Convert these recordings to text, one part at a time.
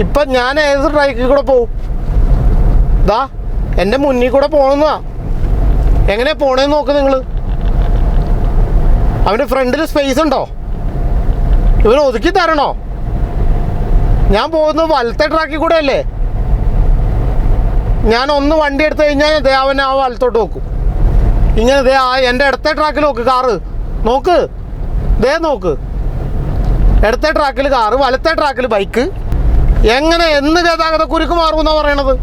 ഇപ്പം ഞാൻ ഏത് ട്രൈക്കിൽ കൂടെ പോവും? ദാ എന്റെ മുന്നിൽ കൂടെ പോകണമെന്നാ എങ്ങനെ പോണേന്ന് നോക്ക് നിങ്ങൾ അവന്റെ ഫ്രണ്ടിൽ സ്പേസ് ഉണ്ടോ? ഇവൻ ഒതുക്കി തരണോ? ഞാൻ പോകുന്നത് വലത്തെ ട്രാക്കിൽ കൂടെ അല്ലേ? ഞാൻ ഒന്ന് വണ്ടി എടുത്തു കഴിഞ്ഞാൽ ദേ അവൻ ആ വലത്തോട്ട് നോക്കും. ഇങ്ങനെ ദേ ആ എന്റെ ഇടത്തെ ട്രാക്കിൽ നോക്ക് കാറ്. നോക്ക്. ദേ നോക്ക്. ഇടത്തെ ട്രാക്കിൽ കാറ് വലത്തെ ട്രാക്കിൽ ബൈക്ക് എങ്ങനെ എന്ന് ഗതാഗത കുരുക്ക് മാറുമെന്നാണ് പറയണത്?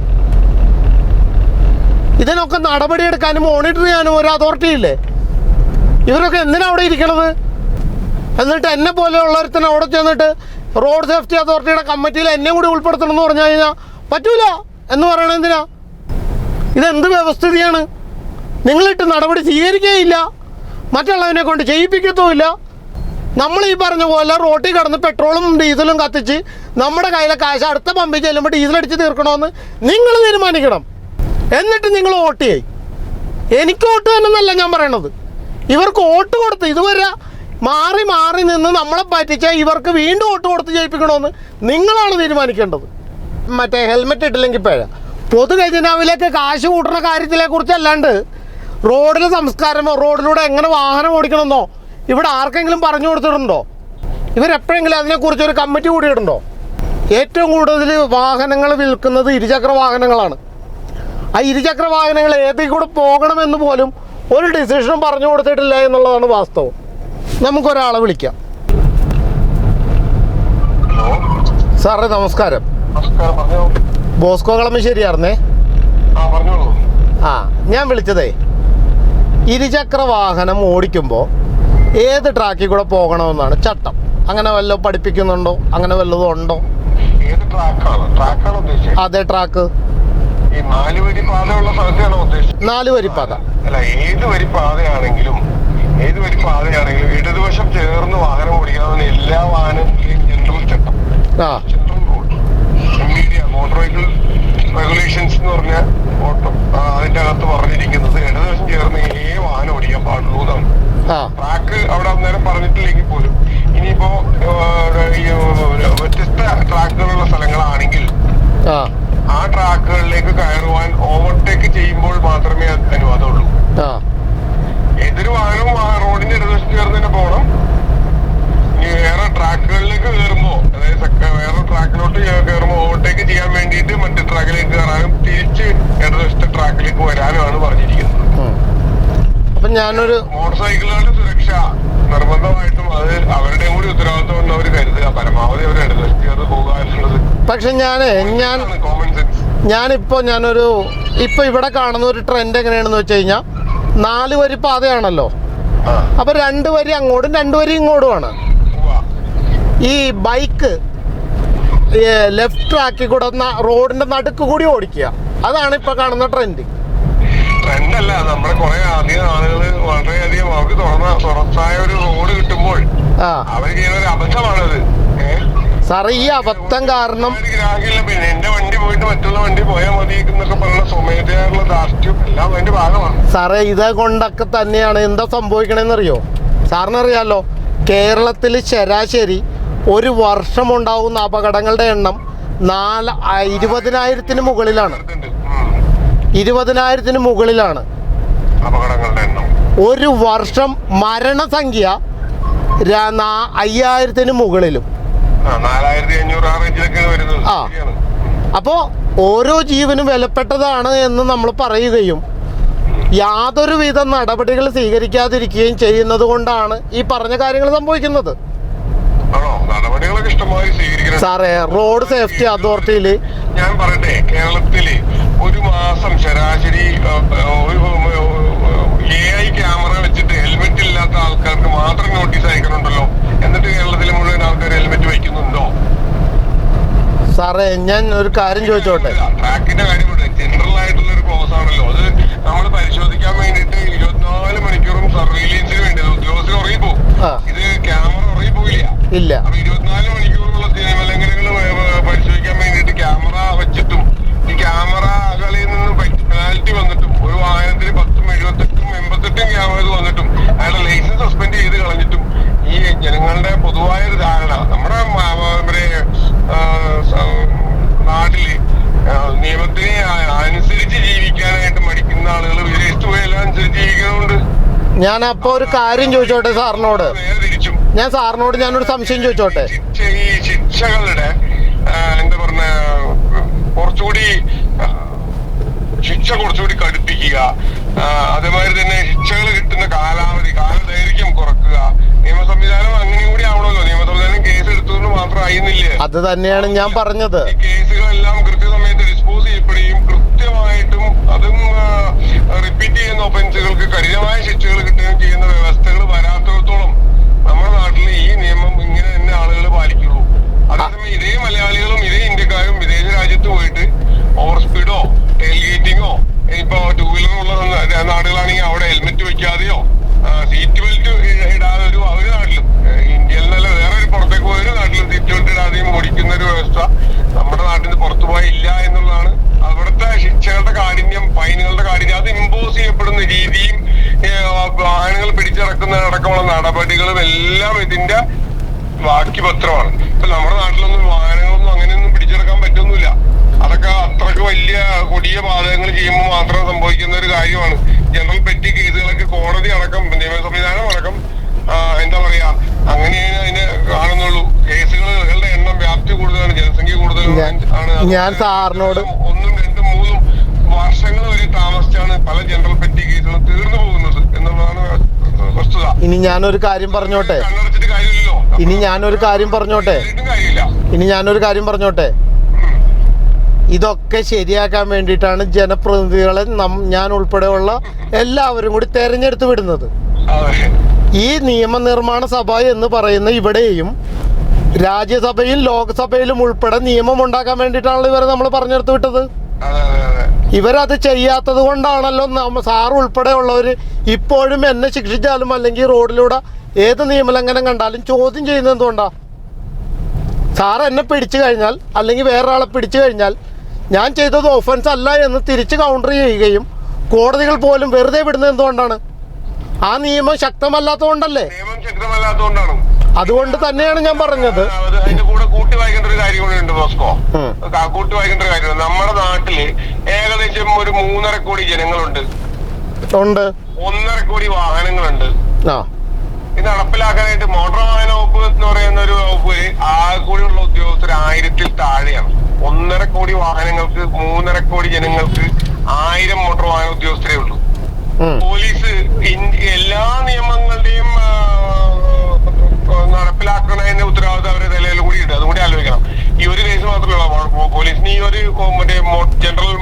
ഇതിനൊക്കെ നടപടിയെടുക്കാനും മോണിറ്റർ ചെയ്യാനും ഒരു അതോറിറ്റി ഇല്ലേ? ഇവരൊക്കെ എന്തിനാണ് അവിടെ ഇരിക്കണത്? എന്നിട്ട് എന്നെ പോലെയുള്ളൊരുത്തൻ അവിടെ ചെന്നിട്ട് റോഡ് സേഫ്റ്റി അതോറിറ്റിയുടെ കമ്മിറ്റിയിൽ എന്നെ കൂടി ഉൾപ്പെടുത്തണം എന്ന് പറഞ്ഞു കഴിഞ്ഞാൽ പറ്റൂല എന്ന് പറയണത് എന്തിനാ? ഇതെന്ത് വ്യവസ്ഥിതിയാണ്? നിങ്ങളിട്ട് നടപടി സ്വീകരിക്കുകയില്ല. മറ്റുള്ളവനെ കൊണ്ട് ചെയ്യിപ്പിക്കത്തുമില്ല. നമ്മൾ ഈ പറഞ്ഞ പോലെ റോട്ടിൽ കിടന്ന് പെട്രോളും ഡീസലും കത്തിച്ച് നമ്മുടെ കയ്യിലെ കാശ് അടുത്ത പമ്പിൽ ചെല്ലുമ്പോൾ ഡീസൽ അടിച്ച് തീർക്കണമെന്ന് നിങ്ങൾ തീരുമാനിക്കണം. എന്നിട്ട് നിങ്ങൾ വോട്ട് ചെയ്യും. എനിക്ക് വോട്ട് തന്നെന്നല്ല ഞാൻ പറയണത്. ഇവർക്ക് വോട്ട് കൊടുത്ത് ഇതുവരെ മാറി മാറി നിന്ന് നമ്മളെ പറ്റിച്ച ഇവർക്ക് വീണ്ടും വോട്ട് കൊടുത്ത് ജയിപ്പിക്കണമെന്ന് നിങ്ങളാണ് തീരുമാനിക്കേണ്ടത്. മറ്റേ ഹെൽമെറ്റ് ഇട്ടില്ലെങ്കിൽ പേര. പൊതു ഖജനാവിലേക്ക് കാശ് കൂട്ടുന്ന കാര്യത്തിലെ കുറിച്ചല്ലാണ്ട് റോഡിലെ സംസ്കാരമോ റോഡിലൂടെ എങ്ങനെ വാഹനം ഓടിക്കണമെന്നോ ഇവിടെ ആർക്കെങ്കിലും പറഞ്ഞു കൊടുത്തിട്ടുണ്ടോ? ഇവരെപ്പോഴെങ്കിലും അതിനെക്കുറിച്ച് ഒരു കമ്മിറ്റി കൂടിയിട്ടുണ്ടോ ഏറ്റവും കൂടുതൽ വാഹനങ്ങൾ വിൽക്കുന്നത് ഇരുചക്ര വാഹനങ്ങളാണ്. ആ ഇരുചക്ര വാഹനങ്ങൾ ഏതിൽ കൂടെ പോകണമെന്ന് പോലും ഒരു ഡിസിഷനും പറഞ്ഞു കൊടുത്തിട്ടില്ല എന്നുള്ളതാണ് വാസ്തവം. നമുക്കൊരാളെ വിളിക്കാം. സാറേ നമസ്കാരം. ബോസ്കോ കളമശ്ശേരിയായിരുന്നേ? ആ ഞാൻ വിളിച്ചതേ ഇരുചക്ര വാഹനം ഓടിക്കുമ്പോൾ ഏത് ട്രാക്കിൽ കൂടെ പോകണമെന്നാണ് ചട്ടം. അങ്ങനെ വല്ലതും പഠിപ്പിക്കുന്നുണ്ടോ? അങ്ങനെ വല്ലതും ഉണ്ടോ? അതെ ട്രാക്ക് നാല് വരി വരിപ്പാത അല്ല ഏത് വരി പാതയാണെങ്കിലും ഏത് വരി പാതയാണെങ്കിലും ഇടതുവശം ചേർന്ന് വാഹനം ഓടിക്കാവുന്ന എല്ലാ വാഹനങ്ങളെയും ജനറൽ ചട്ടം. ആ. General rule motor vehicle regulations എന്ന് പറഞ്ഞ ഓട്ടോ അതിന്റെ അകത്ത് പറഞ്ഞിരിക്കുന്നത് ഇടതുവശം ചേർന്ന് ഏ വാഹനം ഓടിക്കാൻ പാടുള്ളൂ എന്നാണ്. ട്രാക്ക് അവിടെ അന്നേരം പറഞ്ഞിട്ടില്ലെങ്കിൽ പോലും. ഇനിയിപ്പോ വ്യത്യസ്ത ട്രാക്കുകളുള്ള സ്ഥലങ്ങളാണെങ്കിൽ ആ. ട്രാക്കുകളിലേക്ക് കയറുവാൻ ഓവർടേക്ക് ചെയ്യുമ്പോൾ മാത്രമേ അനുവാദമുള്ളൂ. ആ. എതിര് വാഹനവും റോഡിന്റെ ഇടതുവശം ചേർന്ന് തന്നെ പോകണം. ഇനി വേറെ ട്രാക്കുകളിലേക്ക് കയറുമ്പോ അതായത് വേറെ ട്രാക്കിലോട്ട് കയറുമ്പോൾ ഓവർടേക്ക് ചെയ്യാൻ വേണ്ടിയിട്ട് മറ്റേ ട്രാക്കിലേക്ക് കയറാനും തിരിച്ച് ഇടതുവശത്തെ ട്രാക്കിലേക്ക് വരാനുമാണ് പറഞ്ഞിരിക്കുന്നത് ഉം. അപ്പം ഞാനൊരു മോട്ടോർ സൈക്കിളുകളുടെ സുരക്ഷ. നിർബന്ധമായിട്ടും അത് അവരുടെ കൂടി ഉത്തരവാദിത്വം അവർ കരുതുക. പരമാവധി അവർ പോകുക എന്നുള്ളത് പക്ഷെ ഞാൻ ഞാൻ കോമൺ സെൻസ് ഞാനിപ്പോൾ ഞാനൊരു ഇപ്പോൾ ഇവിടെ കാണുന്ന ഒരു ട്രെൻഡ് എങ്ങനെയാണെന്ന് വെച്ച് കഴിഞ്ഞാൽ നാല് വരി പാതയാണല്ലോ. അപ്പൊ അപ്പോൾ രണ്ട് വരി അങ്ങോട്ടും രണ്ട് വരി ഇങ്ങോട്ടുമാണ്. ഈ ബൈക്ക് ലെഫ്റ്റ് ട്രാക്കിൽ കൂടെ റോഡിന്റെ നടുക്ക് കൂടി ഓടിക്കുക. അതാണ് ഇപ്പോൾ കാണുന്ന ട്രെൻഡ് ട്രെൻഡല്ല നമ്മുടെ കുറെ അധികം ആളുകൾ വളരെയധികം അവർക്ക് തുറന്ന തുറസായ ഒരു റോഡ് കിട്ടുമ്പോൾ അവർ ചെയ്യുന്ന ഒരു അബദ്ധമാണത്. സാറേ ഈ അബദ്ധം കാരണം പിന്നെ എന്റെ വണ്ടി പോയിട്ട് മറ്റുള്ള വണ്ടി പോയാൽ മതി എന്നൊക്കെ പറഞ്ഞ സ്വമേധയായുള്ള ദാർഷ്ട്യം എല്ലാം അതിന്റെ ഭാഗമാണ്. സാറേ ഇത് കൊണ്ടൊക്കെ തന്നെയാണ്. എന്താ സംഭവിക്കണമെന്നറിയോ സാറിനറിയാലോ കേരളത്തിൽ ശരാശരി ഒരു വർഷം ഉണ്ടാകുന്ന അപകടങ്ങളുടെ എണ്ണം നാല് ഇരുപതിനായിരത്തിന് മുകളിലാണ്. ഇരുപതിനായിരത്തിന് മുകളിലാണ്. ഒരു വർഷം മരണസംഖ്യ അയ്യായിരത്തിന് മുകളിലും. ആ അപ്പോ. അപ്പോൾ ഓരോ ജീവനും വിലപ്പെട്ടതാണ് എന്ന് നമ്മൾ പറയുകയും യാതൊരു വിധ നടപടികൾ സ്വീകരിക്കാതിരിക്കുകയും ചെയ്യുന്നത് കൊണ്ടാണ് ഈ പറഞ്ഞ കാര്യങ്ങൾ സംഭവിക്കുന്നത്. സാറേ റോഡ് സേഫ്റ്റി അതോറിറ്റിയിൽ ഞാൻ പറയട്ടെ കേരളത്തിൽ ഒരു മാസം ശരാശരി എ ഐ ക്യാമറ വെച്ചിട്ട് ഹെൽമെറ്റ് ഇല്ലാത്ത ആൾക്കാർക്ക് മാത്രം നോട്ടീസ് അയക്കണുണ്ടല്ലോ. എന്നിട്ട് കേരളത്തിലെ മുഴുവൻ ആൾക്കാർ ഹെൽമെറ്റ് വയ്ക്കുന്നുണ്ടോ? സാറേ ഞാൻ ഒരു കാര്യം ചോദിച്ചോട്ടെ? ട്രാക്കിന്റെ കാര്യമുണ്ട് ജനറൽ ആയിട്ടുള്ള ഒരു ക്ലോസ് ആണല്ലോ. അത് നമ്മൾ പരിശോധിക്കാൻ വേണ്ടിയിട്ട് ഇരുപത്തിനാല് മണിക്കൂറും സർവൈലൻസിന് വേണ്ടി ഉദ്യോഗസ്ഥർ ഉറങ്ങിപ്പോ ഇത് ക്യാമറ ഉറങ്ങിപ്പോയില്ല ഇല്ല. അപ്പൊ ഇരുപത്തിനാല് മണിക്കൂറുള്ള നിയമലംഘനങ്ങൾ പരിശോധിക്കാൻ വേണ്ടിയിട്ട് ക്യാമറ വെച്ചിട്ടും ഈ ക്യാമറകളിൽ നിന്ന് നിന്നും പെനാൽറ്റി വന്നിട്ടും ഒരു വാഹനത്തിന് പത്തും എഴുപത്തെട്ടും എൺപത്തെട്ടും ക്യാമറകൾ വന്നിട്ടും അയാളുടെ ലൈസൻസ് സസ്പെൻഡ് ചെയ്ത് കളഞ്ഞിട്ടും ഈ ജനങ്ങളുടെ പൊതുവായ ഒരു ധാരണ നമ്മുടെ നാട്ടിൽ നിയമത്തിനെ അനുസരിച്ച് ജീവിക്കാനായിട്ട് മടിക്കുന്ന ആളുകൾ വിദേശത്ത് പോയെല്ലാം അനുസരിച്ച് ജീവിക്കുന്നതുകൊണ്ട് ഞാൻ അപ്പൊ ഒരു കാര്യം ചോദിച്ചോട്ടെ സാറിനോട്? ഞാൻ സാറിനോട് ഞാനൊരു സംശയം ചോദിച്ചോട്ടെ? ഈ ശിക്ഷകളുടെ എന്താ പറഞ്ഞ കുറച്ചുകൂടി ശിക്ഷ കുറച്ചുകൂടി കടുപ്പിക്കുക. അതേമാതിരി തന്നെ ശിക്ഷകൾ കിട്ടുന്ന കാലാവധി കാലദൈർഘ്യം കുറക്കുക. നിയമ സംവിധാനം അങ്ങനെ കൂടി ആവണമല്ലോ. നിയമ സംവിധാനം കേസ് എടുത്തുകൊണ്ട് മാത്രം ആയിരുന്നില്ലേ? അത് തന്നെയാണ് ഞാൻ പറഞ്ഞത്. ഈ കേസുകളെല്ലാം കൃത്യസമയത്ത് ഡിസ്പോസ് ചെയ്യപ്പെടുകയും കൃത്യമായിട്ടും അതും റിപ്പീറ്റ് ചെയ്യുന്ന ഒഫൻസുകൾക്ക് കഠിനമായ ശിക്ഷകൾ കിട്ടുകയും ചെയ്യുന്ന വ്യവസ്ഥകൾ വരാത്തോളം നമ്മുടെ നാട്ടിൽ ഈ നിയമം ഇങ്ങനെ തന്നെ ആളുകൾ പാലിക്കുള്ളൂ ഇതേ മലയാളികളും ഇതേ ഇന്ത്യക്കാരും വിദേശ രാജ്യത്ത് പോയിട്ട് ഓവർ സ്പീഡോ ടെയിൽ ഗേറ്റിങ്ങോ ഇപ്പൊ ടൂ ന- നാടുകളാണെങ്കിൽ അവിടെ ഹെൽമെറ്റ് വെക്കാതെയോ സീറ്റ് ബെൽറ്റ് ഇടാതെ ഒരു ഒരു നാട്ടിലും. ഇന്ത്യയിൽ നല്ല വേറെ ഒരു പുറത്തേക്ക് ഒരു നാട്ടിലും സീറ്റ് ബെൽറ്റ് ഇടാതെയും ഓടിക്കുന്ന ഒരു വ്യവസ്ഥ നമ്മുടെ നാട്ടിൽ നിന്ന് പുറത്തു പോയില്ല എന്നുള്ളതാണ് അവിടുത്തെ ശിക്ഷകളുടെ കാഠിന്യം ഫൈനുകളുടെ കാഠിന്യം. അത് ഇമ്പോസ് ചെയ്യപ്പെടുന്ന രീതിയും വാഹനങ്ങൾ പിടിച്ചിറക്കുന്ന അടക്കമുള്ള നടപടികളും എല്ലാം ഇതിന്റെ ബാക്കി പത്രമാണ് നമ്മുടെ നാട്ടിലൊന്നും വാഹനങ്ങളൊന്നും അങ്ങനെയൊന്നും പിടിച്ചെടുക്കാൻ പറ്റൊന്നുമില്ല. അതൊക്കെ അത്രയ്ക്ക് വലിയ കൊടിയ പാതകങ്ങൾ ചെയ്യുമ്പോൾ മാത്രം സംഭവിക്കുന്ന ഒരു കാര്യമാണ്. ജനറൽ പെറ്റി കേസുകളൊക്കെ കോടതി അടക്കം നിയമ സംവിധാനം അടക്കം എന്താ പറയാ അങ്ങനെ അതിനെ കാണുന്നുള്ളൂ. കേസുകളുടെ എണ്ണം വ്യാപ്തി കൂടുതലാണ് ജനസംഖ്യ കൂടുതലാണ് ഞാൻ സാറിനോട് ഒന്നും രണ്ടും മൂന്നും വർഷങ്ങൾ വരെ താമസിച്ചാണ് പല ജനറൽ പെറ്റി കേസുകളും തീർന്നു പോകുന്നത് എന്നുള്ളതാണ് വസ്തുത. ഇനി ഞാനൊരു കാര്യം പറഞ്ഞോട്ടെ? കണ്ണടച്ചിട്ട് കാര്യമില്ലല്ലോ. ഇനി ഞാനൊരു കാര്യം പറഞ്ഞോട്ടെ? കാര്യമില്ല. ഇനി ഞാനൊരു കാര്യം പറഞ്ഞോട്ടെ? ഇതൊക്കെ ശരിയാക്കാൻ വേണ്ടിയിട്ടാണ് ജനപ്രതിനിധികളെ നം- ഞാൻ ഉൾപ്പെടെയുള്ള എല്ലാവരും കൂടി തെരഞ്ഞെടുത്ത് വിടുന്നത്. അതെ. ഈ നിയമനിർമ്മാണ സഭ എന്ന് പറയുന്ന ഇവിടെയും രാജ്യസഭയിൽ ലോക്സഭയിലും ഉൾപ്പെടെ നിയമം ഉണ്ടാക്കാൻ വേണ്ടിയിട്ടാണല്ലോ ഇവരെ നമ്മൾ പറഞ്ഞെടുത്ത് വിട്ടത്. അതെ അതെ അതെ. ഇവരത് ചെയ്യാത്തത് കൊണ്ടാണല്ലോ നമ്മ സാർ ഉൾപ്പെടെയുള്ളവർ ഇപ്പോഴും എന്നെ ശിക്ഷിച്ചാലും അല്ലെങ്കിൽ റോഡിലൂടെ ഏത് നിയമലംഘനം കണ്ടാലും ചോദ്യം ചെയ്യുന്നത് എന്തുകൊണ്ടാ? സാർ എന്നെ പിടിച്ചു കഴിഞ്ഞാൽ അല്ലെങ്കിൽ വേറൊരാളെ പിടിച്ചു കഴിഞ്ഞാൽ ഞാൻ ചെയ്തത് ഒഫൻസ് അല്ല എന്ന് തിരിച്ച് കൗണ്ടർ ചെയ്യുകയും കോടതികൾ പോലും വെറുതെ വിടുന്നത് എന്തുകൊണ്ടാണ്? ആ നിയമം ശക്തമല്ലാത്തതുകൊണ്ടല്ലേ? നിയമം ശക്തമല്ലാത്തതുകൊണ്ടാണ്? അതുകൊണ്ട് തന്നെയാണ് ഞാൻ പറഞ്ഞത്. അത് അതിന്റെ കൂടെ കൂട്ടി വായിക്കേണ്ട ഒരു കാര്യം കൂടി ഉണ്ട് ബോസ്കോ. കൂട്ടി വായിക്കേണ്ട ഒരു കാര്യം നമ്മുടെ നാട്ടിൽ ഏകദേശം ഒരു മൂന്നര കോടി ജനങ്ങളുണ്ട്. ഉണ്ട്. ഒന്നര കോടി വാഹനങ്ങളുണ്ട്. ഇത് നടപ്പിലാക്കാനായിട്ട് മോട്ടോർ വാഹന വകുപ്പ് എന്ന് പറയുന്ന ഒരു വകുപ്പ് ആകെ കൂടിയുള്ള ഉദ്യോഗസ്ഥർ ആയിരത്തിൽ താഴെയാണ്. ഒന്നര കോടി വാഹനങ്ങൾക്ക് മൂന്നര കോടി ജനങ്ങൾക്ക് ആയിരം മോട്ടോർ വാഹന ഉദ്യോഗസ്ഥരേ ഉള്ളൂ. പോലീസ് എല്ലാ നിയമങ്ങളുടെയും ആ, നടപ്പിലാക്കുന്നതിന്റെ ഉത്തരവാദിത്തം അവരുടെ നിലയിൽ കൂടി ഉണ്ട് അതും കൂടി ആലോചിക്കണം. ഈ ഒരു കേസ് മാത്രമല്ല പോലീസിന് ഈ ഒരു മറ്റേ ജനറൽ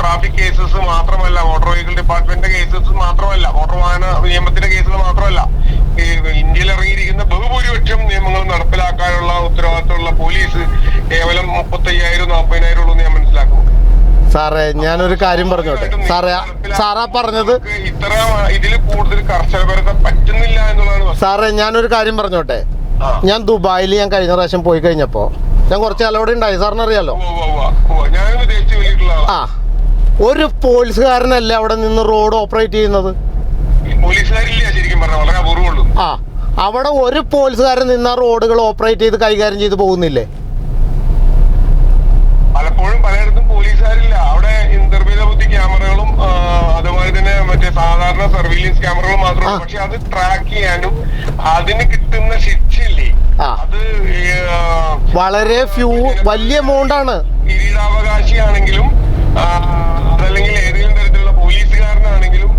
ട്രാഫിക് കേസസ് മാത്രമല്ല മോട്ടോർ വെഹിക്കിൾ ഡിപ്പാർട്ട്മെന്റിന്റെ കേസസ് മാത്രമല്ല മോട്ടോർ വാഹന നിയമത്തിന്റെ കേസുകൾ മാത്രമല്ല. ഇന്ത്യയിൽ ഇറങ്ങിയിരിക്കുന്ന ബഹുഭൂരിപക്ഷം നിയമങ്ങൾ നടപ്പിലാക്കാനുള്ള ഉത്തരവാദിത്തമുള്ള പോലീസ് കേവലം മുപ്പത്തയ്യായിരം നാൽപ്പതിനായിരം ഉള്ളൂ ഞാൻ മനസ്സിലാക്കുന്നു. സാറേ ഞാനൊരു കാര്യം പറഞ്ഞോട്ടെ? സാറേ സാറാ പറഞ്ഞത് ഇത്ര ഇതിൽ കൂടുതൽ കർഷകർക്ക് പറ്റുന്നില്ല എന്നുള്ളതാണ്. സാറേ ഞാനൊരു കാര്യം പറഞ്ഞോട്ടെ? ഞാൻ ദുബായിൽ ഞാൻ കഴിഞ്ഞ പ്രാവശ്യം പോയി കഴിഞ്ഞപ്പോ ഞാൻ കുറച്ച് അലോടെ ഉണ്ടായി. സാറിന് അറിയാലോ? ആ. ഒരു പോലീസുകാരനല്ലേ അവിടെ നിന്ന് റോഡ് ഓപ്പറേറ്റ് ചെയ്യുന്നത്? ആ. അവിടെ ഒരു പോലീസുകാരൻ നിന്ന് ആ റോഡുകൾ ഓപ്പറേറ്റ് ചെയ്ത് കൈകാര്യം ചെയ്ത് പോകുന്നില്ലേ പലപ്പോഴും പലയിടത്തും പോലീസുകാരില്ല അവിടെ നിർമ്മിത ബുദ്ധി ക്യാമറകളും അതുമായി അതുപോലെ തന്നെ മറ്റേ സാധാരണ സർവീലൻസ് ക്യാമറകളും മാത്രമേ ആ. പക്ഷെ അത് ട്രാക്ക് ചെയ്യാനും അതിന് കിട്ടുന്ന ശിക്ഷയില്ലേ ആ. അത് വളരെ ഫ്യൂ വലിയ എമൗണ്ട് ആണ് കിരീടാവകാശിയാണെങ്കിലും അതല്ലെങ്കിൽ ഏതെങ്കിലും തരത്തിലുള്ള പോലീസുകാരനാണെങ്കിലും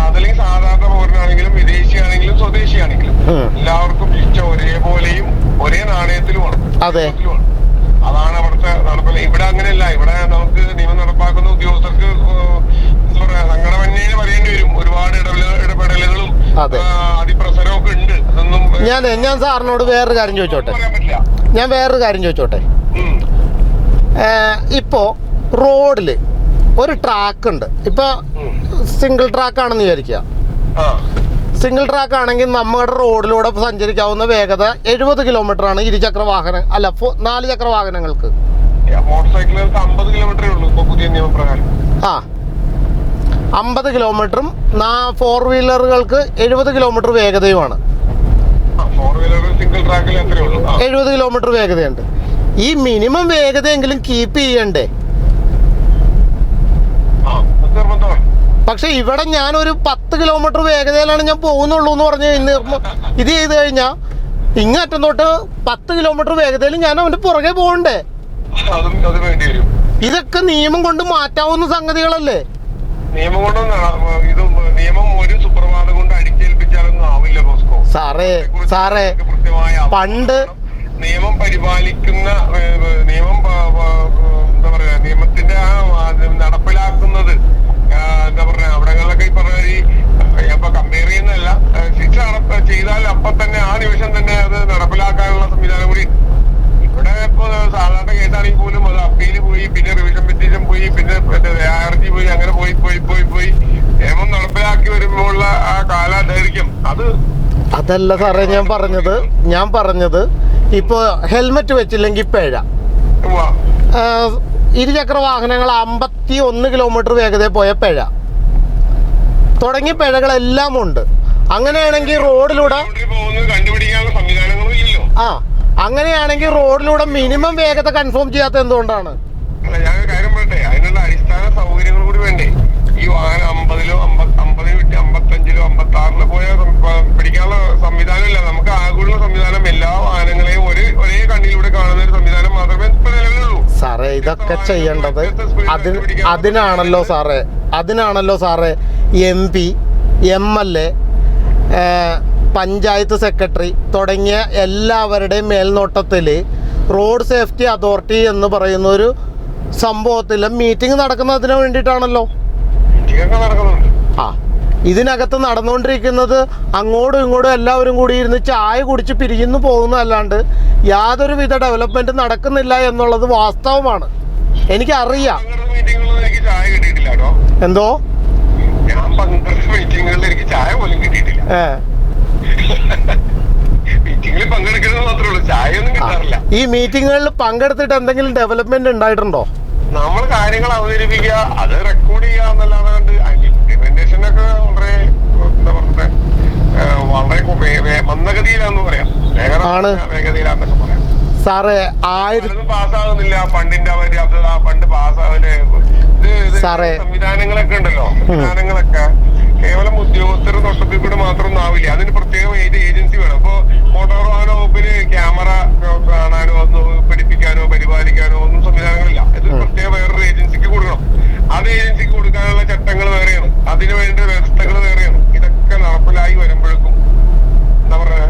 അതല്ലെങ്കിൽ സാധാരണ പൗരനാണെങ്കിലും വിദേശിയാണെങ്കിലും സ്വദേശിയാണെങ്കിലും. എല്ലാവർക്കും ഇഷ്ടം ഒരേപോലെയും ഒരേ നാണയത്തിലുമാണ് അതെ. അതാണ് അവിടുത്തെ നടപ്പിൽ. ഇവിടെ അങ്ങനെയല്ല. ഇവിടെ നമുക്ക് നിയമം നടപ്പാക്കുന്ന ഉദ്യോഗസ്ഥർക്ക് എന്താ പറയാ സംഘടനയെ പറയേണ്ടി വരും. ഒരുപാട് ഇടപെട ഇടപെടലുകളും അതെ. അതിപ്രസരവും ഒക്കെ ഉണ്ട്. അതൊന്നും ഞാൻ ഞാൻ സാറിനോട് വേറൊരു കാര്യം ചോദിച്ചോട്ടെ? ഞാൻ വേറൊരു കാര്യം ചോദിച്ചോട്ടെ? ഇപ്പോ റോഡിൽ റോഡിൽ ഒരു ട്രാക്ക് ഉണ്ട്. ഇപ്പൊ സിംഗിൾ ട്രാക്ക് ആണെന്ന് വിചാരിക്കുക സിംഗിൾ ട്രാക്ക് ആണെങ്കിൽ നമ്മുടെ റോഡിലൂടെ സഞ്ചരിക്കാവുന്ന വേഗത എഴുപത് കിലോമീറ്റർ ആണ് ഇരുചക്ര വാഹനം അല്ല നാല് ചക്ര വാഹനങ്ങൾക്ക്. ആ. അമ്പത് കിലോമീറ്ററും ഫോർ വീലറുകൾക്ക് എഴുപത് കിലോമീറ്റർ വേഗതയുമാണ്. എഴുപത് കിലോമീറ്റർ വേഗതയുണ്ട്. ഈ മിനിമം വേഗതയെങ്കിലും കീപ്പ് ചെയ്യണ്ടേ? നിർബന്ധമാണ് പക്ഷെ ഇവിടെ ഞാനൊരു പത്ത് കിലോമീറ്റർ വേഗതയിലാണ് ഞാൻ പോകുന്നുള്ളൂ എന്ന് പറഞ്ഞു ഇത് ചെയ്ത് കഴിഞ്ഞാൽ ഇങ്ങറ്റം തൊട്ട് പത്ത് കിലോമീറ്റർ വേഗതയിൽ ഞാൻ അവന്റെ പുറകെ പോകണ്ടേ ഇതൊക്കെ നിയമം കൊണ്ട് മാറ്റാവുന്ന സംഗതികളല്ലേ? നിയമം കൊണ്ട് ഇത് നിയമം ഒരു സുപ്രഭാതം കൊണ്ട് അടിച്ചേൽപ്പിച്ചാലൊന്നും ആവില്ല ബോസ്കോ സാറേ സാറേ പണ്ട് നിയമം പരിപാലിക്കുന്ന നിയമം എന്താ പറയാ നിയമത്തിന്റെ നടപ്പിലാക്കുന്നത് എന്താ പറയാ അവിടങ്ങളിലൊക്കെ ഈ പറഞ്ഞ ഈ ഇപ്പൊ കമ്പയർ ചെയ്യുന്നതല്ല. ശിക്ഷ ചെയ്താൽ അപ്പൊ തന്നെ ആ നിമിഷം തന്നെ അത് നടപ്പിലാക്കാനുള്ള സംവിധാനം കൂടി. ഇവിടെ ഇപ്പൊ സാധാരണ കേസാണെങ്കിൽ പോലും അത് അപ്പീൽ പോയി പിന്നെ റിവിഷൻ പെറ്റീഷൻ പോയി പിന്നെ ആർജി പോയി അങ്ങനെ പോയി പോയി പോയി പോയി. നിയമം നടപ്പിലാക്കി വരുമ്പോഴുള്ള ആ കാലദൈർഘ്യം അത് അതല്ല സാറേ ഞാൻ പറഞ്ഞത് ഞാൻ പറഞ്ഞത് ഇപ്പോ ഹെൽമെറ്റ് വെച്ചില്ലെങ്കിൽ പേഴ. ഇരുചക്ര വാഹനങ്ങൾ അമ്പത്തി ഒന്ന് കിലോമീറ്റർ വേഗതയിൽ പോയ പിഴ. തുടങ്ങിയ പിഴകളെല്ലാം ഉണ്ട്. അങ്ങനെയാണെങ്കിൽ റോഡിലൂടെ ആ അങ്ങനെയാണെങ്കിൽ റോഡിലൂടെ മിനിമം വേഗത കൺഫേം ചെയ്യാത്ത എന്തുകൊണ്ടാണ്? അടിസ്ഥാന സൗകര്യങ്ങൾ കൂടി വേണ്ടേ? ഈ വാഹനം അമ്പതിലോ അമ്പതിൽ വിട്ട് അമ്പത്തഞ്ചിലോ അമ്പത്തി ആറിലോ പോയ സം- പ- പിടിക്കാനുള്ള സംവിധാനം ഇല്ല നമുക്ക് ആകെയുള്ള സംവിധാനം എല്ലാ വാഹനങ്ങളെയും ഒരു ഒരേ കണ്ണിലൂടെ കാണുന്ന ഒരു സംവിധാനം മാത്രമേ ഇപ്പൊ നിലവിലുള്ളൂ. സാറേ ഇതൊക്കെ ചെയ്യേണ്ടത് അതിന് അതിനാണല്ലോ സാറേ അതിനാണല്ലോ സാറേ M P M L A panchayat secretary തുടങ്ങിയ എല്ലാവരുടെയും മേൽനോട്ടത്തിൽ റോഡ് സേഫ്റ്റി അതോറിറ്റി എന്ന് പറയുന്ന ഒരു സംഭവത്തിൽ മീറ്റിംഗ് നടക്കുന്നതിന് വേണ്ടിയിട്ടാണല്ലോ. ആ ഇതിനകത്ത് നടന്നുകൊണ്ടിരിക്കുന്നത് അങ്ങോട്ടും ഇങ്ങോട്ടും എല്ലാവരും കൂടി ഇരുന്ന് ചായ കുടിച്ച് പിരിയുന്നു യാതൊരു യാതൊരുവിധ ഡെവലപ്മെന്റ് നടക്കുന്നില്ല എന്നുള്ളത് വാസ്തവമാണ്. എനിക്കറിയാം. എന്തോ? ഈ മീറ്റിങ്ങുകളിൽ പങ്കെടുത്തിട്ട് എന്തെങ്കിലും ഡെവലപ്മെന്റ് ഉണ്ടായിട്ടുണ്ടോ? നമ്മൾ കാര്യങ്ങൾ അവതരിപ്പിക്കുക അത് റെക്കോർഡ് ചെയ്യുക എന്നല്ലാതെ കണ്ട് ഇംപ്ലിമെന്റേഷൻ ഒക്കെ വളരെ എന്താ പറയുക വളരെ മന്ദഗതിയിലാന്ന് പറയാം. വേഗതയിലാന്നൊക്കെ പറയാം. സാറേ ആയിരത്തി പാസ്സാകുന്നില്ല ഫണ്ടിന്റെ അപര്യാപ്തത ഫണ്ട് പാസ്സാവില്ല ഇത്. സംവിധാനങ്ങളൊക്കെ ഉണ്ടല്ലോ. സംവിധാനങ്ങളൊക്കെ കേവലം ഉദ്യോഗസ്ഥർ നഷ്ടത്തിൽ കൂടെ മാത്രം ആവില്ല അതിന് പ്രത്യേകം ഏത് ഏജൻസി വേണം? അപ്പോ മോട്ടോർ വാഹന വകുപ്പിന് ക്യാമറ കാണാനോ ഒന്ന് പിടിപ്പിക്കാനോ പരിപാലിക്കാനോ ഒന്നും സംവിധാനങ്ങളില്ല. ഇത് പ്രത്യേക വേറൊരു ഏജൻസിക്ക് കൊടുക്കണം. അത് ഏജൻസിക്ക് കൊടുക്കാനുള്ള ചട്ടങ്ങൾ വേറെയാണ്. അതിനു വേണ്ട വ്യവസ്ഥകൾ വേറെയാണ്. ഇതൊക്കെ നടപ്പിലായി വരുമ്പോഴേക്കും എന്താ പറയാ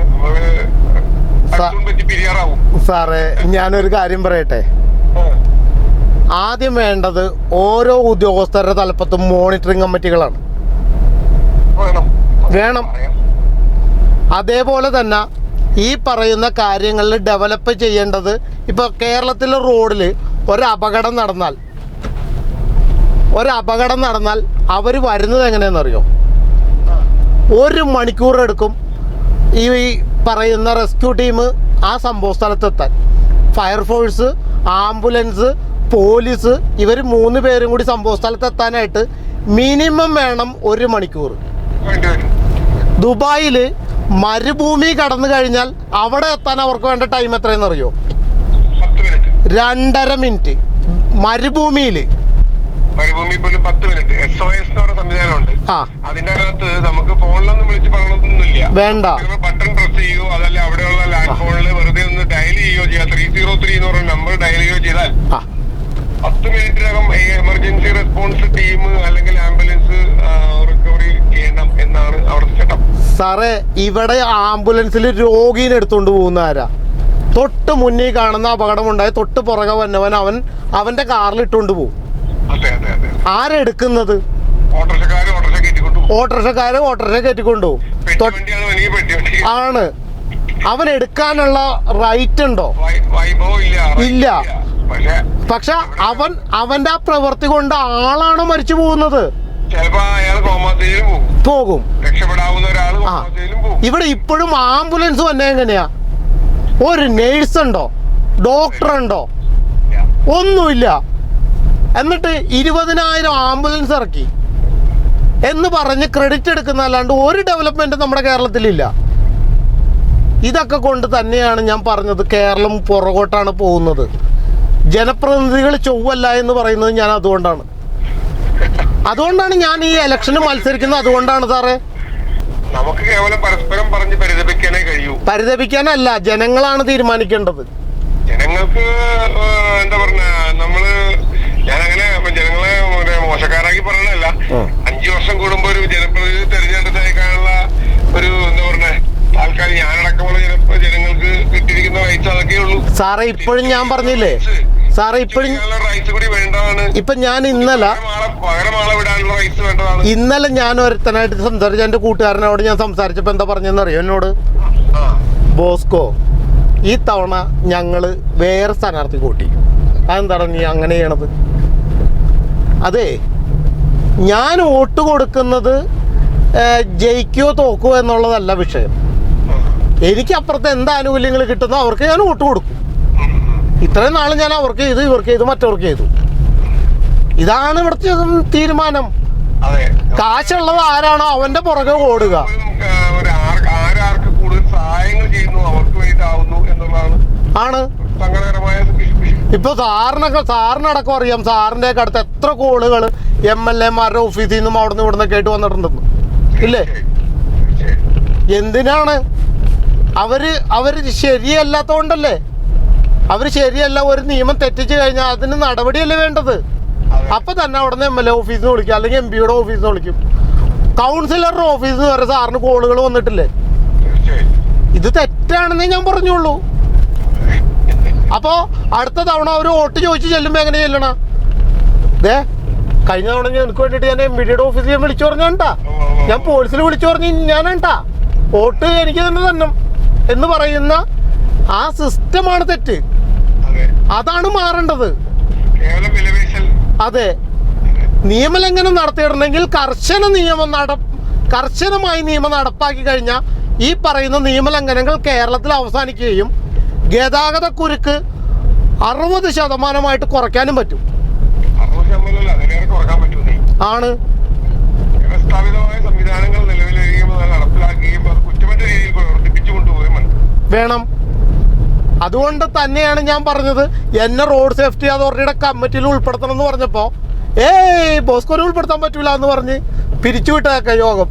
നമ്മൾ പറ്റി പിരിയാറാവും. സാറേ ഞാനൊരു കാര്യം പറയട്ടെ. ആദ്യം വേണ്ടത് ഓരോ ഉദ്യോഗസ്ഥരുടെ തലപ്പത്തും മോണിറ്ററിംഗ് കമ്മിറ്റികളാണ്. വേണം. അതേപോലെ തന്നെ ഈ പറയുന്ന കാര്യങ്ങളിൽ ഡെവലപ്പ് ചെയ്യേണ്ടത് ഇപ്പോൾ കേരളത്തിലെ റോഡിൽ ഒരു അപകടം നടന്നാൽ ഒരു അപകടം നടന്നാൽ അവർ വരുന്നത് എങ്ങനെയെന്നറിയോ ഒരു മണിക്കൂർ എടുക്കും ഈ പറയുന്ന റെസ്ക്യൂ ടീം ആ സംഭവ സ്ഥലത്തെത്താൻ ഫയർഫോഴ്സ് ആംബുലൻസ് പോലീസ് ഇവർ മൂന്ന് പേരും കൂടി സംഭവ സ്ഥലത്തെത്താനായിട്ട് മിനിമം വേണം ഒരു മണിക്കൂർ. ദുബായിൽ മരുഭൂമി കടന്നു കഴിഞ്ഞാൽ അവിടെ എത്താൻ അവർക്ക് വേണ്ട ടൈം എത്രയെന്ന് അറിയോ? രണ്ടര മിനിറ്റ് മരുഭൂമിയിൽ മരുഭൂമി പോലും പത്ത് മിനിറ്റ് എസ് ഒ എസ് എന്ന് സംവിധാനമുണ്ട്. ആ. അതിന്റെ അകത്ത് നമുക്ക് ഫോണിലൊന്നും വിളിച്ച് പറയണമെന്നൊന്നുമില്ല വേണ്ട. ബട്ടൺ പ്രസ് അതല്ല അവിടെയുള്ള ലാൻഡ് ഫോണിൽ വെറുതെ ഒന്ന് ഡയൽ ചെയ്യുകയോ ചെയ്യാം. ത്രീ സീറോ ത്രീ എന്ന് പറഞ്ഞ നമ്പർ ഡയൽ ചെയ്യുകയോ ചെയ്താൽ ആ. പത്ത് മിനിറ്റിനകം എമർജൻസി റെസ്പോൺസ് ടീം അല്ലെങ്കിൽ ആംബുലൻസ് റിക്കവറി ചെയ്യണം എന്നാണ് അവിടുത്തെ ചട്ടം. സാറേ ഇവിടെ ആംബുലൻസിൽ രോഗീനെ എടുത്തുകൊണ്ട് പോകുന്ന ആരാ? തൊട്ട് മുന്നിൽ കാണുന്ന അപകടമുണ്ടായി തൊട്ട് പുറകെ വന്നവൻ അവൻ അവന്റെ കാറിൽ ഇട്ടുകൊണ്ട് പോകും. അതെ അതെ അതെ ആരെടുക്കുന്നത് ഓട്ടോറിക്ഷക്കാർ ഓട്ടോറിക്ഷ കയറ്റിക്കൊണ്ടു ഓട്ടോറിക്ഷ എനിക്ക് ആണ്. അവൻ എടുക്കാനുള്ള റൈറ്റ് ഉണ്ടോ? വൈഭവം ഇല്ല ഇല്ല. പക്ഷെ പക്ഷെ അവൻ അവന്റെ ആ പ്രവൃത്തി കൊണ്ട് ആളാണ് മരിച്ചു പോകുന്നത്? ചിലപ്പോ അയാൾ കോമാത്തേലും പോകും. പോകും. രക്ഷപ്പെടാവുന്ന ഒരാൾ ആ. കോമാത്തേലും പോകും. ഇവിടെ ഇപ്പോഴും ആംബുലൻസ് വന്നെ എങ്ങനെയാ? ഒരു നേഴ്സ് ഉണ്ടോ? ഡോക്ടർ ഉണ്ടോ. ഒന്നുമില്ല. എന്നിട്ട് ഇരുപതിനായിരം ആംബുലൻസ് ഇറക്കി. എന്ന് പറഞ്ഞ് ക്രെഡിറ്റ് എടുക്കുന്ന അല്ലാണ്ട് ഒരു ഡെവലപ്മെന്റ് നമ്മുടെ കേരളത്തിലില്ല. ഇതൊക്കെ കൊണ്ട് തന്നെയാണ് ഞാൻ പറഞ്ഞത് കേരളം പുറകോട്ടാണ് പോകുന്നത്. ജനപ്രതിനിധികൾ ചൊവ്വല്ല എന്ന് പറയുന്നത് ഞാൻ അതുകൊണ്ടാണ്. അതുകൊണ്ടാണ് ഞാൻ ഈ ഇലക്ഷന് മത്സരിക്കുന്നത്. അതുകൊണ്ടാണ് സാറേ. നമുക്ക് കേവലം പരസ്പരം പറഞ്ഞ് പരിതപിക്കാനേ കഴിയൂ. പരിതപിക്കാനല്ല ജനങ്ങളാണ് തീരുമാനിക്കേണ്ടത്. ജനങ്ങൾക്ക് എന്താ പറഞ്ഞ നമ്മൾ ഞാനങ്ങനെ ജനങ്ങളെ മോശക്കാരാക്കി പറയണല്ല അഞ്ചു വർഷം കൂടുമ്പോ ഒരു ജനപ്രതിനിധി തെരഞ്ഞെടുത്തേക്കാനുള്ള ഒരു എന്താ പറഞ്ഞ ഞാനടക്കമുള്ള ജനങ്ങൾക്ക് കിട്ടിയിരിക്കുന്ന റൈറ്റ്സ് അതൊക്കെ ഉള്ളൂ. സാറേ ഇപ്പോഴും ഞാൻ പറഞ്ഞില്ലേ? സാറേ ഇപ്പോഴും റൈറ്റ്സ് കൂടി വേണ്ടതാണ്. ഇപ്പൊ ഞാൻ ഇന്നലെ ഇന്നലെ ഞാൻ ഒരുത്തനായിട്ട് സംസാരിച്ച എന്റെ കൂട്ടുകാരനോട് ഞാൻ സംസാരിച്ചപ്പോ എന്താ പറഞ്ഞെന്നറിയോ എന്നോട്? ബോസ്കോ ഈ തവണ ഞങ്ങൾ വേറെ സ്ഥാനാർത്ഥി കൂട്ടി. അതെന്താണ് നീ അങ്ങനെ ചെയ്യണത്? അതെ ഞാൻ വോട്ട് കൊടുക്കുന്നത് ഏഹ്, ജയിക്കുകയോ തോക്കുകയോ എന്നുള്ളതല്ല വിഷയം. എനിക്ക് അപ്പുറത്ത് എന്ത് ആനുകൂല്യങ്ങൾ കിട്ടുന്നോ അവർക്ക് ഞാൻ വോട്ട് കൊടുക്കും. ഇത്രയും നാളും ഞാൻ അവർക്ക് ചെയ്തു ഇവർക്ക് ചെയ്തു മറ്റവർക്ക് ചെയ്തു. ഇതാണ് ഇവിടുത്തെ തീരുമാനം. കാശുള്ളത് ആരാണോ അവന്റെ പുറകെ ഓടുക. ആണ്. ഇപ്പൊ സാറിനൊക്കെ സാറിനടക്കം അറിയാം സാറിന്റെ ഒക്കെ അടുത്ത് എത്ര കോളുകൾ എം എൽ എമാരുടെ ഓഫീസിൽ നിന്നും അവിടെ നിന്ന് ഇവിടുന്ന് കേട്ട് വന്നിട്ടുണ്ടെന്ന്. ഇല്ലേ? എന്തിനാണ്? അവർ അവർ ശരിയല്ലാത്തോണ്ടല്ലേ? അവർ ശരിയല്ല ഒരു നിയമം തെറ്റിച്ചു കഴിഞ്ഞാൽ അതിന് നടപടിയല്ലേ വേണ്ടത്. അപ്പൊ തന്നെ അവിടെ നിന്ന് എം എൽ എ ഓഫീസിൽ നിന്ന് വിളിക്കും അല്ലെങ്കിൽ എം പിയുടെ ഓഫീസിൽ നിന്ന് വിളിക്കും. കൗൺസിലറുടെ ഓഫീസിൽ നിന്ന് വരെ സാറിന് കോളുകൾ വന്നിട്ടില്ലേ? ഇത് തെറ്റാണെന്നേ ഞാൻ പറഞ്ഞുള്ളൂ. അപ്പോ അടുത്ത തവണ അവർ വോട്ട് ചോദിച്ച് ചെല്ലുമ്പോ എങ്ങനെ ചെല്ലണ? ദേ കഴിഞ്ഞ തവണ ഞാൻ എനിക്ക് വേണ്ടിട്ട് ഞാൻ എം ബി ഡിയുടെ ഓഫീസിൽ ഞാൻ വിളിച്ചു പറഞ്ഞാണ്ടാ? ഞാൻ പോലീസിൽ വിളിച്ചു പറഞ്ഞു ഞാനാണ്ടാ? വോട്ട് എനിക്ക് തന്നെ തന്നെ എന്ന് പറയുന്ന ആ സിസ്റ്റമാണ് തെറ്റ്. അതെ. അതാണ് മാറേണ്ടത്. അതെ. നിയമലംഘനം നടത്തിയിടണമെങ്കിൽ കർശന നിയമം നട കർശനമായി നിയമം നടപ്പാക്കി കഴിഞ്ഞാൽ ഈ പറയുന്ന നിയമലംഘനങ്ങൾ കേരളത്തിൽ അവസാനിക്കുകയും ഗതാഗത കുരുക്ക് അറുപത് ശതമാനമായിട്ട് കുറയ്ക്കാനും പറ്റും. ആണ്. വ്യവസ്ഥാപിതമായ സംവിധാനങ്ങൾ നിലവിൽ വരികയും നടപ്പിലാക്കുകയും അത് കുറ്റമറ്റ രീതിയിൽ പ്രവർത്തിപ്പിച്ചു കൊണ്ടുപോകുകയും. വേണം. അതുകൊണ്ട് തന്നെയാണ് ഞാൻ പറഞ്ഞത്. എന്നെ റോഡ് സേഫ്റ്റി അതോറിറ്റിയുടെ കമ്മിറ്റിയിൽ ഉൾപ്പെടുത്തണം എന്ന് പറഞ്ഞപ്പോൾ ഏയ് ബോസ്കോനെ ഉൾപ്പെടുത്താൻ പറ്റൂല എന്ന് പറഞ്ഞ് പിരിച്ചുവിട്ടേക്ക യോഗം.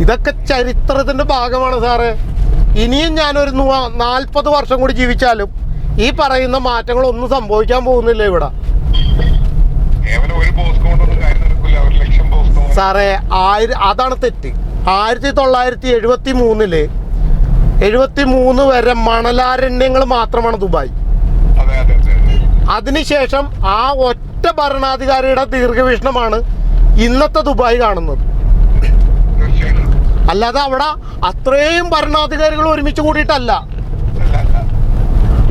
ഇതൊക്കെ ചരിത്രത്തിന്റെ ഭാഗമാണ് സാറേ. ഇനിയും ഞാനൊരു നാൽപ്പത് വർഷം കൂടി ജീവിച്ചാലും ഈ പറയുന്ന മാറ്റങ്ങളൊന്നും സംഭവിക്കാൻ പോകുന്നില്ല ഇവിടെ. സാറേ ആയിര അതാണ് തെറ്റ്. ആയിരത്തി തൊള്ളായിരത്തി എഴുപത്തി മൂന്നിൽ എഴുപത്തി മൂന്ന് വരെ മണലാരണ്യങ്ങൾ മാത്രമാണ് ദുബായ്. അതെ അതെ അതെ അതെ. അതിനുശേഷം ആ ഒറ്റ ഭരണാധികാരിയുടെ ദീർഘവീക്ഷണമാണ് ഇന്നത്തെ ദുബായ് കാണുന്നത്. അല്ലാതെ അവിടെ അത്രയും ഭരണാധികാരികൾ ഒരുമിച്ച് കൂടിയിട്ടല്ല.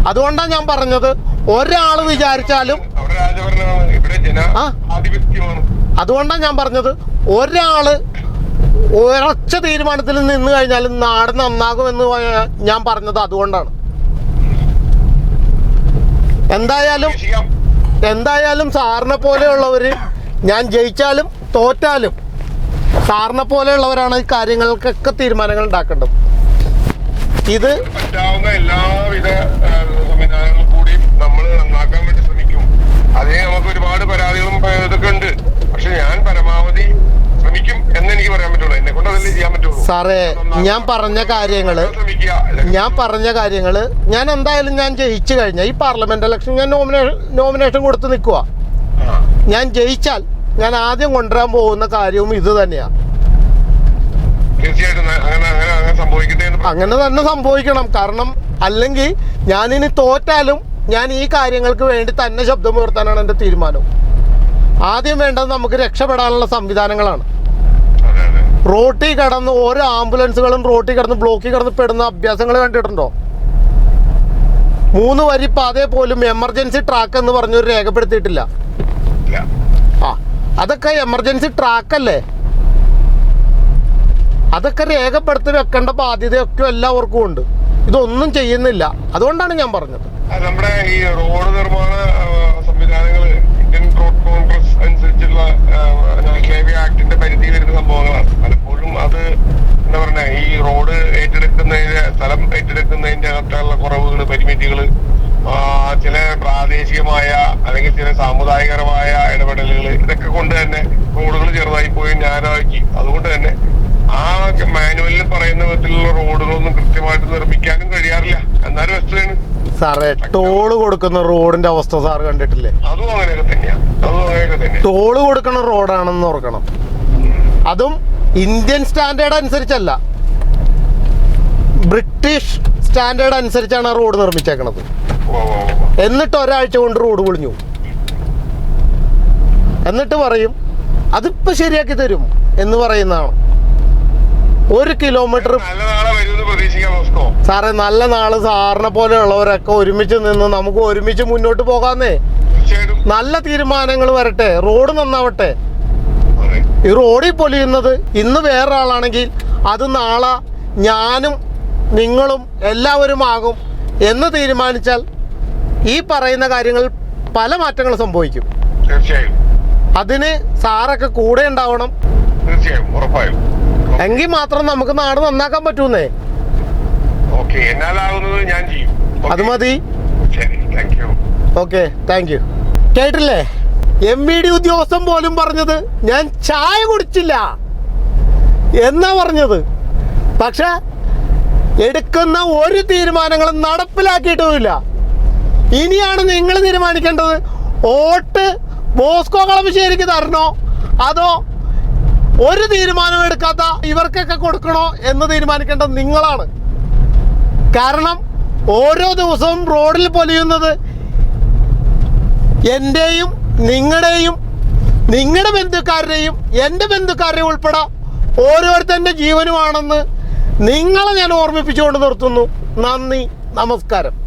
അതുകൊണ്ടാണ് ഞാൻ പറഞ്ഞത് ഒരാൾ വിചാരിച്ചാലും ആ. അതുകൊണ്ടാണ് ഞാൻ പറഞ്ഞത്. ഒരാൾ ഉറച്ച തീരുമാനത്തിൽ നിന്ന് കഴിഞ്ഞാലും നാട് നന്നാകുമെന്ന് എന്ന് ഞാൻ പറഞ്ഞത് അതുകൊണ്ടാണ്. എന്തായാലും. എന്തായാലും സാറിനെ പോലെയുള്ളവർ ഞാൻ ജയിച്ചാലും തോറ്റാലും സാറിനെ പോലെയുള്ളവരാണ് ഈ കാര്യങ്ങൾക്കൊക്കെ തീരുമാനങ്ങൾ ഉണ്ടാക്കേണ്ടത്. ഇത് എല്ലാവിധ നമ്മൾ നന്നാക്കാൻ വേണ്ടി ശ്രമിക്കും. അതേ നമുക്ക് ഒരുപാട് പരാതികളും ഇതൊക്കെ ഉണ്ട്. പക്ഷെ ഞാൻ പരമാവധി ശ്രമിക്കും എന്ന് എനിക്ക് പറയാൻ പറ്റുള്ളൂ. എന്നെ കൊണ്ട് അതല്ലേ ചെയ്യാൻ പറ്റുള്ളൂ. സാറേ ഞാൻ പറഞ്ഞ കാര്യങ്ങൾ ഞാൻ പറഞ്ഞ കാര്യങ്ങൾ ഞാൻ എന്തായാലും ഞാൻ ജയിച്ചു കഴിഞ്ഞാൽ ഈ പാർലമെന്റ് ഇലക്ഷൻ ഞാൻ നോമിനേഷൻ നോമിനേഷൻ കൊടുത്ത് നിൽക്കുക ഞാൻ ജയിച്ചാൽ ഞാൻ ആദ്യം കൊണ്ടുവരാൻ പോകുന്ന കാര്യവും ഇത് തന്നെയാണ് പ്ര- അങ്ങനെ തന്നെ സംഭവിക്കണം. കാരണം അല്ലെങ്കിൽ ഞാനിനി തോറ്റാലും ഞാൻ ഈ കാര്യങ്ങൾക്ക് വേണ്ടി തന്നെ ശബ്ദമുയർത്താനാണ് എന്റെ തീരുമാനം. ആദ്യം വേണ്ടത് നമുക്ക് രക്ഷപ്പെടാനുള്ള സംവിധാനങ്ങളാണ്. റോട്ടിൽ കടന്ന് ഓരോ ആംബുലൻസുകളും റോട്ടിൽ കടന്ന് ബ്ലോക്കിൽ കടന്ന് പെടുന്ന അഭ്യാസങ്ങൾ കണ്ടിട്ടുണ്ടോ? മൂന്ന് വരി പാതയെ പോലും എമർജൻസി ട്രാക്ക് എന്ന് പറഞ്ഞൊരു രേഖപ്പെടുത്തിയിട്ടില്ല. ആ അതൊക്കെ എമർജൻസി ട്രാക്കല്ലേ? അതൊക്കെ രേഖപ്പെടുത്തി വെക്കേണ്ട ബാധ്യതയൊക്കെ എല്ലാവർക്കും ഉണ്ട്. ഇതൊന്നും ചെയ്യുന്നില്ല. അതുകൊണ്ടാണ് ഞാൻ പറഞ്ഞത്. നമ്മുടെ ഈ റോഡ് നിർമ്മാണ സംവിധാനങ്ങൾ ഇന്ത്യൻ റോഡ് കോൺഗ്രസ് അനുസരിച്ചുള്ള ഹൈവേ ആക്ടിന്റെ പരിധി വരുന്ന സംഭവങ്ങളാണ്. പലപ്പോഴും അത് എന്താ പറഞ്ഞ ഈ റോഡ് ഏറ്റെടുക്കുന്നതിന്റെ സ്ഥലം ഏറ്റെടുക്കുന്നതിന്റെ അകത്തുള്ള കുറവുകൾ പരിമിതികൾ ചില പ്രാദേശികമായ അല്ലെങ്കിൽ ചില സാമുദായികപരമായ ഇടപെടലുകൾ ഇതൊക്കെ കൊണ്ട് തന്നെ റോഡുകൾ ചെറുതായി പോയി ഞാനാക്കി. അതുകൊണ്ട് തന്നെ ആ മാനുവലിൽ പറയുന്ന വിധത്തിലുള്ള റോഡുകളൊന്നും കൃത്യമായിട്ട് നിർമ്മിക്കാനും കഴിയാറില്ല. എന്നാലും വസ്തുതയാണ് സാറേ ടോൾ കൊടുക്കുന്ന റോഡിന്റെ അവസ്ഥ സാർ കണ്ടിട്ടില്ലേ? ടോൾ കൊടുക്കുന്ന റോഡാണെന്ന് ഓർക്കണം. അതും ഇന്ത്യൻ സ്റ്റാൻഡേർഡ് അനുസരിച്ചല്ല. ബ്രിട്ടീഷ് സ്റ്റാൻഡേർഡ് അനുസരിച്ചാണ് ആ റോഡ് നിർമ്മിച്ചേക്കണത്. എന്നിട്ട് ഒരാഴ്ച കൊണ്ട് റോഡ് പൊളിഞ്ഞു. എന്നിട്ട് പറയും അതിപ്പോ ശരിയാക്കി തരും എന്ന് പറയുന്നതാണ്. ഒരു കിലോമീറ്റർ സാറേ നല്ല നാൾ സാറിനെ പോലെയുള്ളവരൊക്കെ ഒരുമിച്ച് നിന്ന് നമുക്ക് ഒരുമിച്ച് മുന്നോട്ട് പോകാന്നേ. നല്ല തീരുമാനങ്ങൾ വരട്ടെ റോഡ് നന്നാവട്ടെ. ഈ റോഡിൽ പൊലിയുന്നത് ഇന്ന് വേറൊരാളാണെങ്കിൽ അത് നാളെ ഞാനും നിങ്ങളും എല്ലാവരും ആകും എന്ന് തീരുമാനിച്ചാൽ ഈ പറയുന്ന കാര്യങ്ങൾ പല മാറ്റങ്ങൾ സംഭവിക്കും. അതിന് സാറൊക്കെ കൂടെ ഉണ്ടാവണം. തീർച്ചയായും ഉറപ്പായും. എങ്കിൽ മാത്രം നമുക്ക് നാട് നന്നാക്കാൻ പറ്റൂന്നേ. ഞാൻ ചെയ്യും. അത് മതി. ഓക്കെ താങ്ക് യു കേട്ടില്ലേ എം വി ഡി ഉദ്യോഗസ്ഥൻ പോലും പറഞ്ഞത് ഞാൻ ചായ കുടിച്ചില്ല എന്നാ പറഞ്ഞത്? പക്ഷെ എടുക്കുന്ന ഒരു തീരുമാനങ്ങളും നടപ്പിലാക്കിയിട്ടുമില്ല. ഇനിയാണ് നിങ്ങൾ തീരുമാനിക്കേണ്ടത് വോട്ട് ബോസ്കോ കളമശ്ശേരിക്ക് തരണോ? അതോ ഒരു തീരുമാനം എടുക്കാത്ത ഇവർക്കൊക്കെ കൊടുക്കണോ എന്ന് തീരുമാനിക്കേണ്ടത് നിങ്ങളാണ്. കാരണം ഓരോ ദിവസവും റോഡിൽ പൊലിയുന്നത് എന്റെയും നിങ്ങളുടെയും നിങ്ങളുടെ ബന്ധുക്കാരുടെയും എന്റെ ബന്ധുക്കാരുടെയും ഉൾപ്പെടെ ഓരോരുത്തന്റെ ജീവനുമാണെന്ന് നിങ്ങളെ ഞാൻ ഓർമ്മിപ്പിച്ചുകൊണ്ട് നിർത്തുന്നു. നന്ദി നമസ്കാരം.